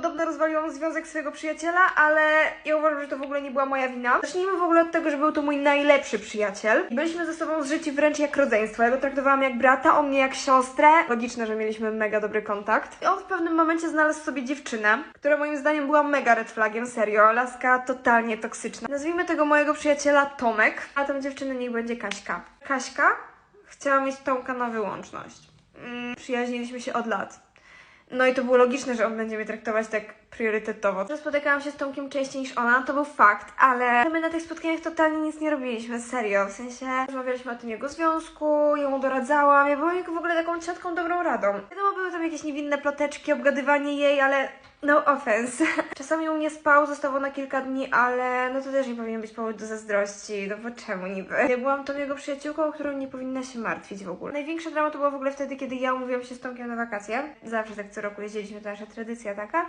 Podobno rozwaliłam związek swojego przyjaciela, ale ja uważam, że to w ogóle nie była moja wina. Zacznijmy w ogóle od tego, że był to mój najlepszy przyjaciel. Byliśmy ze sobą zżyci wręcz jak rodzeństwo. Ja go traktowałam jak brata, on mnie jak siostrę. Logiczne, że mieliśmy mega dobry kontakt. I on w pewnym momencie znalazł sobie dziewczynę, która moim zdaniem była mega red flagiem, serio. Laska totalnie toksyczna. Nazwijmy tego mojego przyjaciela Tomek, a tą dziewczynę niech będzie Kaśka. Kaśka chciała mieć Tomka na wyłączność. Mm, przyjaźniliśmy się od lat. No i to było logiczne, że on będzie mnie traktować tak priorytetowo. Że spotykałam się z Tomkiem częściej niż ona, to był fakt, ale my na tych spotkaniach totalnie nic nie robiliśmy, serio. W sensie rozmawialiśmy o tym jego związku, ja mu doradzałam, ja byłam jego w ogóle taką ciotką dobrą radą. Wiadomo, były tam jakieś niewinne ploteczki, obgadywanie jej, ale no offense. Czasami u mnie spał, zostawał na kilka dni, ale no to też nie powinien być powód do zazdrości, no bo czemu niby? Ja byłam tą jego przyjaciółką, o którą nie powinna się martwić w ogóle. Największa drama to była w ogóle wtedy, kiedy ja umówiłam się z Tomkiem na wakacje. Zawsze tak co roku jeździliśmy, to nasza tradycja taka.